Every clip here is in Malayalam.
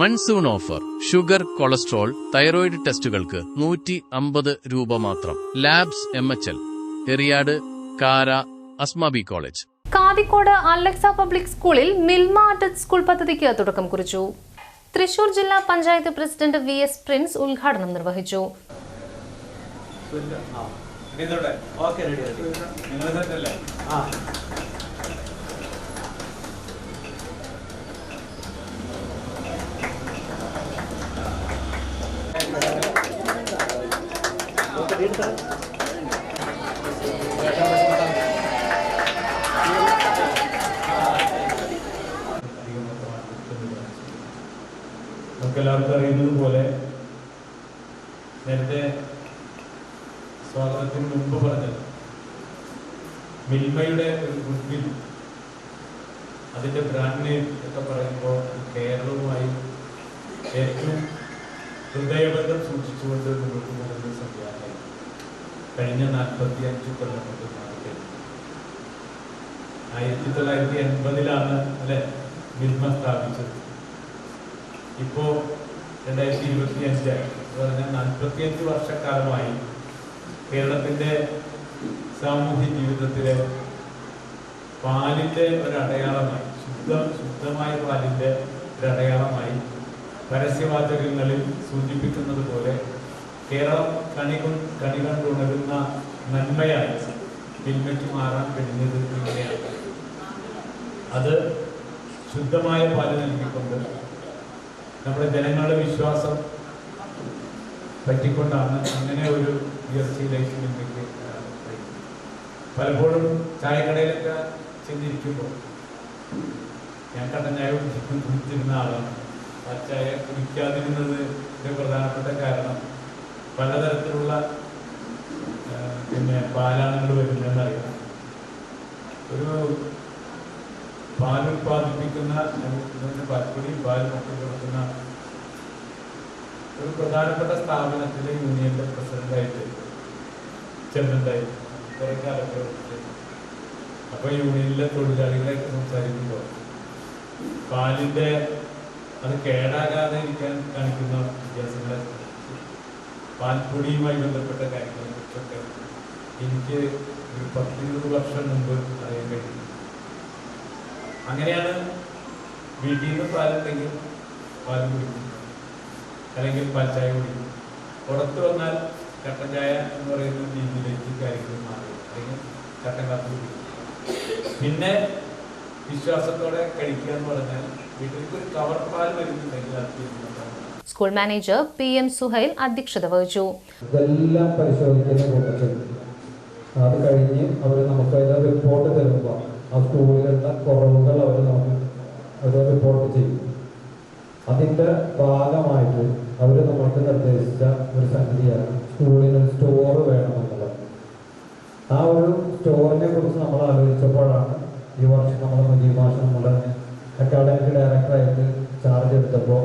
Monsoon offer. Sugar cholesterol thyroid ടെസ്റ്റുകൾക്ക് നൂറ്റി അമ്പത് രൂപ മാത്രം. Labs M H L. Eriyad Kara Asmabi college. Kathikode Alexa public സ്കൂളിൽ മിൽമ സ്കൂൾ പദ്ധതിക്ക് തുടക്കം കുറിച്ചു. തൃശൂർ ജില്ലാ panchayat president V S Prince ഉദ്ഘാടനം നിർവഹിച്ചു. ഓക്കെ റെഡി നിങ്ങൾ സെറ്റല്ലേ ആ. നമുക്ക് എല്ലാവർക്കും അറിയുന്നത് പോലെ നേരത്തെ സ്വാഗതത്തിന് മുമ്പ് പറഞ്ഞത് മിൽമയുടെ ഒരു ഗുഡ്വിൽ അതിന്റെ ബ്രാൻഡ് നെയിം ഒക്കെ പറയുമ്പോൾ കേരളവുമായി ഏറ്റവും ഹൃദയബന്ധം സൂക്ഷിച്ചുകൊണ്ട് മുന്നോട്ട് പോകുന്ന സംവിധാനം കഴിഞ്ഞ നാൽപ്പത്തി അഞ്ച് കൊല്ലം ആയിരത്തി തൊള്ളായിരത്തി എൺപതിലാണ് അല്ലെ മിൽമ സ്ഥാപിച്ചത്. ഇപ്പോ രണ്ടായിരത്തി ഇരുപത്തി അഞ്ചായി പറഞ്ഞാൽ നാൽപ്പത്തിയഞ്ച് വർഷക്കാലമായി കേരളത്തിന്റെ സാമൂഹ്യ ജീവിതത്തിലെ പാലിന്റെ ഒരു അടയാളമായി ശുദ്ധ ശുദ്ധമായ പാലിന്റെ ഒരു അടയാളമായി പരസ്യവാചകങ്ങളിൽ സൂചിപ്പിക്കുന്നത് പോലെ കേരളം കണികൾ കൊ- കണി കണ്ടുണരുന്ന നന്മയായി മിൽമയ്ക്ക് മാറാൻ കഴിഞ്ഞത് ഇങ്ങനെയാണ്. അത് ശുദ്ധമായ പാൽ നൽകിക്കൊണ്ട് നമ്മുടെ ജനങ്ങളുടെ വിശ്വാസം പറ്റിക്കൊണ്ടാണ് അങ്ങനെ ഒരു ഉയർച്ചയിലേക്ക് വരാൻ പലപ്പോഴും ചായക്കടയിലൊക്കെ ചെന്നിരിക്കുമ്പോൾ ഞാൻ കട്ടൻ ചായ കുടിച്ച് കുടിച്ചിരുന്ന ആളാണ്. ആ ചായ കുടിക്കാതിരുന്നത് പ്രധാനപ്പെട്ട കാരണം പലതരത്തിലുള്ള പിന്നെ പാലാണ് വരുന്നതെന്നറിയാം. ഒരു ഇതിന്റെ പാൽപ്പൊടി പാൽ ഒക്കെ കൊടുക്കുന്ന ഒരു പ്രധാനപ്പെട്ട സ്ഥാപനത്തിലെ യൂണിയന്റെ പ്രസിഡന്റായിട്ട് ചെന്നണ്ടായി കുറെ കാലം പ്രവർത്തിച്ചു അപ്പൊ യൂണിയനിലെ തൊഴിലാളികളെയൊക്കെ സംസാരിക്കുമ്പോൾ പാലിന്റെ അത് കേടാകാതെ ഇരിക്കാൻ കാണിക്കുന്ന വ്യത്യാസങ്ങളെ പാൽപ്പൊടിയുമായി ബന്ധപ്പെട്ട കാര്യങ്ങളെക്കുറിച്ചൊക്കെ എനിക്ക് ഒരു പത്തിരുപത് വർഷം മുമ്പ് അറിയാൻ കഴിഞ്ഞു അങ്ങനെയാണ് വീട്ടിൽ നിന്ന് പാലുണ്ടെങ്കിൽ പാൽ കുടിക്കും. അല്ലെങ്കിൽ പാൽ ചായ കുടിക്കും. പുറത്ത് വന്നാൽ കട്ടൻ ചായ എന്ന് പറയുന്ന രീതിയിലേക്ക് കാര്യങ്ങൾ മാറി. അല്ലെങ്കിൽ കട്ടൻ കാപ്പി കുടിക്കും. പിന്നെ വിശ്വാസത്തോടെ കഴിക്കുക എന്ന് പറഞ്ഞാൽ വീട്ടിലേക്ക് ഒരു കവർ പാൽ വരുന്നുണ്ടെങ്കിൽ അത്. School manager P M Suhail അധ്യക്ഷത വഹിച്ചു. ഇതെല്ലാം പരിശോധിക്കുന്ന കൂട്ടത്തിൽ അത് കഴിഞ്ഞ് അവർ നമുക്ക് റിപ്പോർട്ട് തരുമ്പോൾ ആ സ്കൂളിലുള്ള കുറവുകൾ അവർ നമുക്ക് അത് റിപ്പോർട്ട് ചെയ്യും. അതിന്റെ ഭാഗമായിട്ട് അവർ നമുക്ക് നിർദ്ദേശിച്ച ഒരു സംഗതിയാണ് സ്കൂളിന് ഒരു സ്റ്റോർ വേണമെന്നുള്ളത് ആ ഒരു സ്റ്റോറിനെ കുറിച്ച് നമ്മൾ ആലോചിച്ചപ്പോഴാണ് ഈ വർഷം നമ്മൾ മുജീബ് മാഷ് നമ്മുടെ അക്കാഡമിക് ഡയറക്ടറായിട്ട് ചാർജ് എടുത്തപ്പോൾ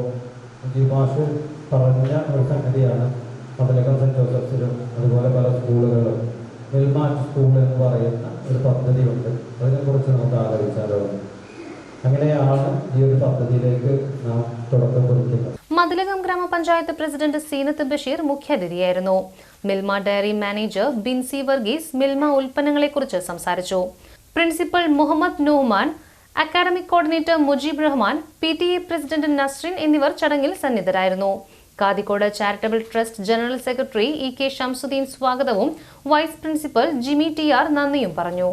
മുജീബ് മാഷ് പറഞ്ഞ ഒരു സംഗതിയാണ് മതലകം സെന്റ് ജോസഫ്സിലും അതുപോലെ പല സ്കൂളുകളിലും മിൽമാറ്റ് സ്കൂൾ എന്ന് പറയുന്ന ഒരു പദ്ധതിയുണ്ട്. അതിനെക്കുറിച്ച് നമുക്ക് ആലോചിച്ചാലോ? അങ്ങനെയാണ് ഈ ഒരു പദ്ധതിയിലേക്ക് നാം തുടക്കം കുറിക്കുന്നത്. മതിലകം ഗ്രാമപഞ്ചായത്ത് പ്രസിഡന്റ് സീനത്ത് ബഷീർ മുഖ്യാതിഥിയായിരുന്നു. മിൽമ ഡയറി മാനേജർ ബിൻസി വർഗീസ് മിൽമ ഉൽപ്പന്നങ്ങളെക്കുറിച്ച് സംസാരിച്ചു. Principal Muhammad Noohman academic coordinator Mujeeb Rahman P T A president Nasrin എന്നിവർ ചടങ്ങിൽ സന്നിധരായിരുന്നു Kathikode charitable trust general secretary E K Shamsuddin സ്വാഗതവും vice principal Jimi T R നന്ദിയും പറഞ്ഞു.